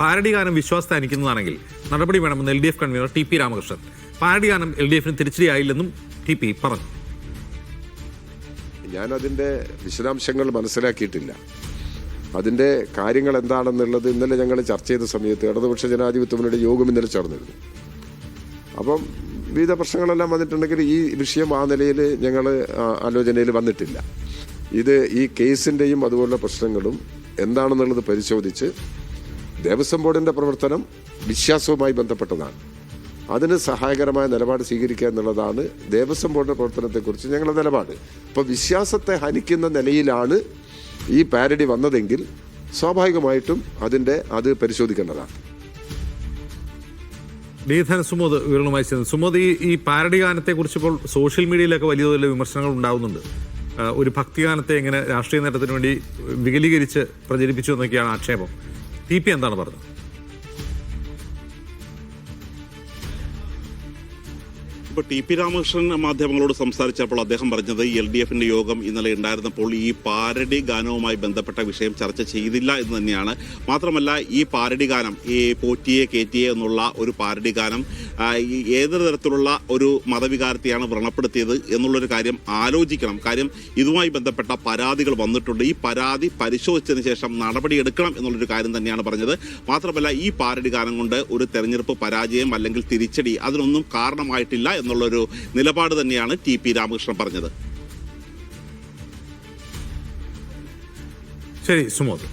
Parody ഗാനം വിശ്വാസത്തെ അനിക്കുന്നതാണെങ്കിൽ നടപടി വേണമെന്ന് L D F convener T P Ramakrishnan. Parody ഗാനം എൽ ഡി എഫിന് തിരിച്ചടിയായില്ലെന്നും ടി പി പറഞ്ഞു. ഞാനതിന്റെ വിശദാംശങ്ങൾ മനസ്സിലാക്കിയിട്ടില്ല. അതിന്റെ കാര്യങ്ങൾ എന്താണെന്നുള്ളത് ഇന്നലെ ഞങ്ങൾ ചർച്ച ചെയ്ത സമയത്ത് ഇടതുപക്ഷ ജനാധിപത്യ മുന്നണിയുടെ യോഗം ഇന്നലെ ചേർന്നിരുന്നു. അപ്പം വിവിധ പ്രശ്നങ്ങളെല്ലാം വന്നിട്ടുണ്ടെങ്കിൽ ഈ വിഷയം ആ നിലയിൽ ഞങ്ങൾ ആലോചനയിൽ വന്നിട്ടില്ല. ഇത് ഈ കേസിന്റെയും അതുപോലുള്ള പ്രശ്നങ്ങളും എന്താണെന്നുള്ളത് പരിശോധിച്ച് ദേവസ്വം ബോർഡിന്റെ പ്രവർത്തനം വിശ്വാസവുമായി ബന്ധപ്പെട്ടതാണ്. അതിന് സഹായകരമായ നിലപാട് സ്വീകരിക്കുക എന്നുള്ളതാണ് ദേവസ്വം ബോർഡിന്റെ പ്രവർത്തനത്തെക്കുറിച്ച് ഞങ്ങളുടെ നിലപാട്. അപ്പോൾ വിശ്വാസത്തെ ഹനിക്കുന്ന നിലയിലാണ് ഈ പാരഡി വന്നതെങ്കിൽ സ്വാഭാവികമായിട്ടും അതിന്റെ അത് പരിശോധിക്കേണ്ടതാണ്. നീധൻ സുമോദ് വിവരണമായി ചെയ്യുന്നത് സുമോദ് ഈ ഈ പാരഡി ഗാനത്തെ കുറിച്ച് ഇപ്പോൾ സോഷ്യൽ മീഡിയയിലൊക്കെ വലിയ വലിയ വിമർശനങ്ങൾ ഉണ്ടാകുന്നുണ്ട് ഒരു ഭക്തിഗാനത്തെ എങ്ങനെ രാഷ്ട്രീയ നേട്ടത്തിന് വേണ്ടി വികലീകരിച്ച് പ്രചരിപ്പിച്ചു എന്നൊക്കെയാണ് ആക്ഷേപം. ടി പി എന്താണ് പറഞ്ഞത്? ഇപ്പോൾ ടി പി രാമകൃഷ്ണൻ മാധ്യമങ്ങളോട് സംസാരിച്ചപ്പോൾ അദ്ദേഹം പറഞ്ഞത് എൽ ഡി എഫിന്റെ യോഗം ഇന്നലെ ഉണ്ടായിരുന്നപ്പോൾ ഈ പാരഡി ഗാനവുമായി ബന്ധപ്പെട്ട വിഷയം ചർച്ച ചെയ്തില്ല എന്ന് തന്നെയാണ്. മാത്രമല്ല ഈ പാരഡി ഗാനം ഈ പോറ്റിയെ കേറ്റിയെ എന്നുള്ള ഒരു പാരഡി ഗാനം ഏതൊരു തരത്തിലുള്ള ഒരു മതവികാരത്തെയാണ് വ്രണപ്പെടുത്തിയത് എന്നുള്ളൊരു കാര്യം ആലോചിക്കണം. കാര്യം ഇതുമായി ബന്ധപ്പെട്ട പരാതികൾ വന്നിട്ടുണ്ട്. ഈ പരാതി പരിശോധിച്ചതിന് ശേഷം നടപടിയെടുക്കണം എന്നുള്ളൊരു കാര്യം തന്നെയാണ് പറഞ്ഞത്. മാത്രമല്ല ഈ പാരടി ഗാനം കൊണ്ട് ഒരു തെരഞ്ഞെടുപ്പ് പരാജയം അല്ലെങ്കിൽ തിരിച്ചടി അതിനൊന്നും കാരണമായിട്ടില്ല എന്നുള്ളൊരു നിലപാട് തന്നെയാണ് ടി പി രാമകൃഷ്ണൻ പറഞ്ഞത്. ശരി സുമോദ്.